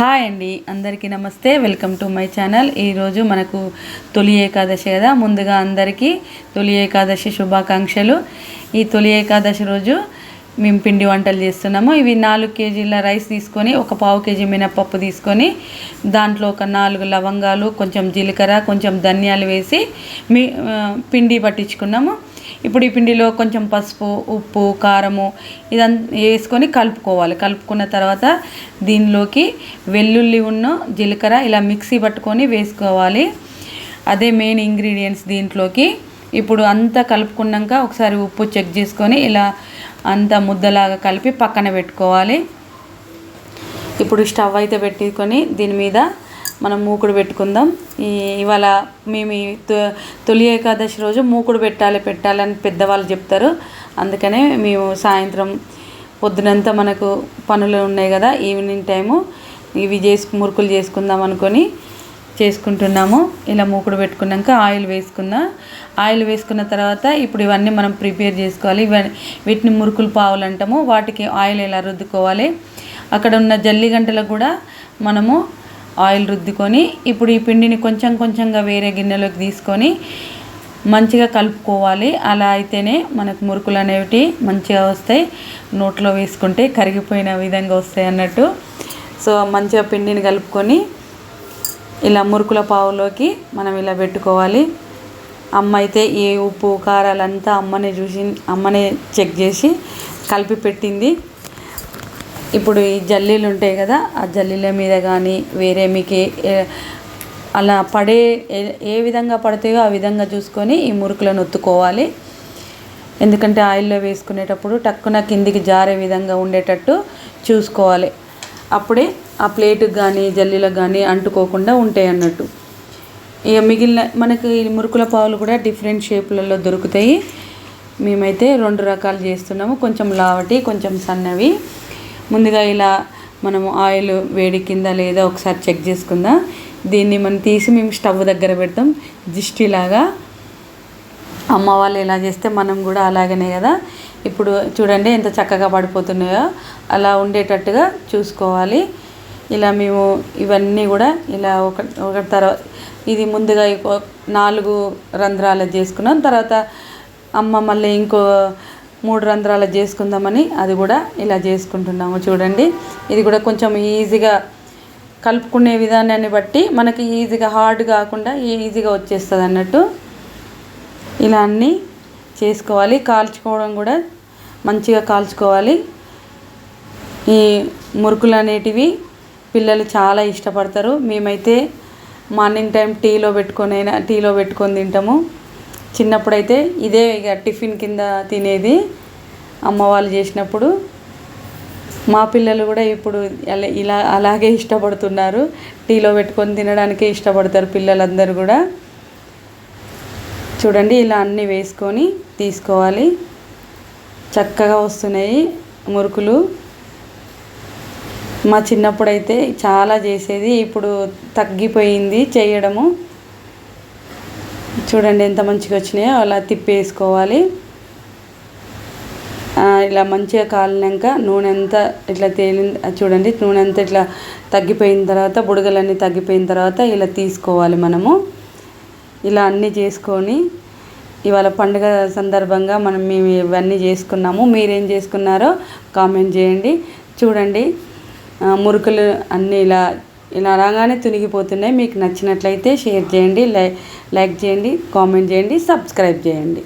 Hi అండి అందరికీ నమస్తే. Welcome to my channel. ఈరోజు మనకు తొలి ఏకాదశి కదా. ముందుగా అందరికీ తొలి ఏకాదశి శుభాకాంక్షలు. ఈ తొలి ఏకాదశి రోజు మేము పిండి వంటలు చేస్తున్నాము. ఇవి నాలుగు కేజీల రైస్ తీసుకొని ఒక పావు కేజీ మినప్పప్పు తీసుకొని దాంట్లో ఒక నాలుగు లవంగాలు కొంచెం జీలకర్ర కొంచెం ధనియాలు వేసి మీ పిండి పట్టించుకున్నాము. ఇప్పుడు ఈ పిండిలో కొంచెం పసుపు ఉప్పు కారము ఇదంతా వేసుకొని కలుపుకోవాలి. కలుపుకున్న తర్వాత దీనిలోకి వెల్లుల్లి ఉన్న జీలకర్ర ఇలా మిక్సీ పట్టుకొని వేసుకోవాలి. అదే మెయిన్ ఇంగ్రీడియంట్స్ దీంట్లోకి. ఇప్పుడు అంతా కలుపుకున్నాక ఒకసారి ఉప్పు చెక్ చేసుకొని ఇలా అంతా ముద్దలాగా కలిపి పక్కన పెట్టుకోవాలి. ఇప్పుడు స్టవ్ అయితే పెట్టుకొని దీని మీద మనం మూకుడు పెట్టుకుందాం. ఈ ఇవాళ మేము తొ- తొలి ఏకాదశి రోజు మూకుడు పెట్టాలి పెట్టాలని పెద్దవాళ్ళు చెప్తారు. అందుకనే మేము సాయంత్రం పొద్దునంతా మనకు పనులు ఉన్నాయి కదా ఈవినింగ్ టైము ఇవి చేసు మురుకులు చేసుకుందాం అనుకొని చేసుకుంటున్నాము. ఇలా మూకుడు పెట్టుకున్నాక ఆయిల్ వేసుకుందాం. ఆయిల్ వేసుకున్న తర్వాత ఇప్పుడు ఇవన్నీ మనం ప్రిపేర్ చేసుకోవాలి. ఇవన్నీ వీటిని మురుకులు పావులు అంటాము. వాటికి ఆయిల్ ఎలా రుద్దుకోవాలి? అక్కడ ఉన్న జల్లి గంటలకు కూడా మనము ఆయిల్ రుద్దుకొని ఇప్పుడు ఈ పిండిని కొంచెం కొంచెంగా వేరే గిన్నెలోకి తీసుకొని మంచిగా కలుపుకోవాలి. అలా అయితేనే మనకు మురుకులు అనేవి మంచిగా వస్తాయి. నోట్లో వేసుకుంటే కరిగిపోయిన విధంగా వస్తాయి అన్నట్టు. సో మంచిగా పిండిని కలుపుకొని ఇలా మురుకుల పావులోకి మనం ఇలా పెట్టుకోవాలి. అమ్మ అయితే ఈ ఉప్పు కారాలంతా అమ్మనే చూసి అమ్మనే చెక్ చేసి కలిపి పెట్టింది. ఇప్పుడు ఈ జల్లీలు ఉంటాయి కదా ఆ జల్లీల మీద కానీ వేరే మీకు అలా పడే ఏ- విధంగా పడతాయో ఆ విధంగా చూసుకొని ఈ మురుకులను ఒత్తుకోవాలి. ఎందుకంటే ఆయిల్లో వేసుకునేటప్పుడు టక్కున కిందికి జారే విధంగా ఉండేటట్టు చూసుకోవాలి. అప్పుడే ఆ ప్లేటుకు కానీ జల్లీలకు కానీ అంటుకోకుండా ఉంటాయి అన్నట్టు. ఇక మిగిలిన మనకు ఈ మురుకుల పావులు కూడా డిఫరెంట్ షేపులలో దొరుకుతాయి. మేమైతే రెండు రకాలు చేస్తున్నాము. కొంచెం లావటి కొంచెం సన్నవి. ముందుగా ఇలా మనము ఆయిల్ వేడి కింద లేదా ఒకసారి చెక్ చేసుకుందాం. దీన్ని మనం తీసి మేము స్టవ్ దగ్గర పెడతాం. దిష్టిలాగా అమ్మ వాళ్ళు ఎలా చేస్తే మనం కూడా అలాగనే కదా. ఇప్పుడు చూడండి ఎంత చక్కగా పడిపోతున్నాయో. అలా ఉండేటట్టుగా చూసుకోవాలి. ఇలా మేము ఇవన్నీ కూడా ఇలా ఒక ఒక తర్వాత ఇది ముందుగా నాలుగు రంధ్రాలు చేసుకున్నాం. తర్వాత అమ్మ మళ్ళీ ఇంకో మూడు రంధ్రాలు చేసుకుందామని అది కూడా ఇలా చేసుకుంటున్నాము చూడండి. ఇది కూడా కొంచెం ఈజీగా కలుపుకునే విధానాన్ని బట్టి మనకి ఈజీగా హార్డ్ కాకుండా ఈజీగా వచ్చేస్తుంది అన్నట్టు. ఇలా అన్నీ చేసుకోవాలి. కాల్చుకోవడం కూడా మంచిగా కాల్చుకోవాలి. ఈ మురుకులు అనేటివి పిల్లలు చాలా ఇష్టపడతారు. మేమైతే మార్నింగ్ టైం టీలో పెట్టుకొని అయినా టీలో పెట్టుకొని తింటాము. చిన్నప్పుడైతే ఇదే ఇక టిఫిన్ కింద తినేది. అమ్మ వాళ్ళు చేసినప్పుడు మా పిల్లలు కూడా ఇప్పుడు అలా- ఇలా అలాగే ఇష్టపడుతున్నారు. టీలో పెట్టుకొని తినడానికే ఇష్టపడతారు పిల్లలందరూ కూడా. చూడండి ఇలా అన్నీ వేసుకొని తీసుకోవాలి. చక్కగా వస్తున్నాయి మురుకులు. మా చిన్నప్పుడైతే చాలా చేసేది ఇప్పుడు తగ్గిపోయింది చేయడము. చూడండి ఎంత మంచిగా వచ్చినాయో అలా తిప్పేసుకోవాలి. ఇలా మంచిగా కాలినాక నూనె అంతా ఇట్లా తేలి చూడండి నూనె అంతా ఇట్లా తగ్గిపోయిన తర్వాత బుడగలన్నీ తగ్గిపోయిన తర్వాత ఇలా తీసుకోవాలి మనము. ఇలా అన్నీ చేసుకొని ఇవాళ పండుగ సందర్భంగా మనం మేము ఇవన్నీ చేసుకున్నాము. మీరేం చేసుకున్నారో కామెంట్ చేయండి. చూడండి మురుకులు అన్నీ ఇలా ఇలా అలాగానే తునిగిపోతున్నాయి. మీకు నచ్చినట్లయితే షేర్ చేయండి లై లైక్ చేయండి కామెంట్ చేయండి సబ్స్క్రైబ్ చేయండి.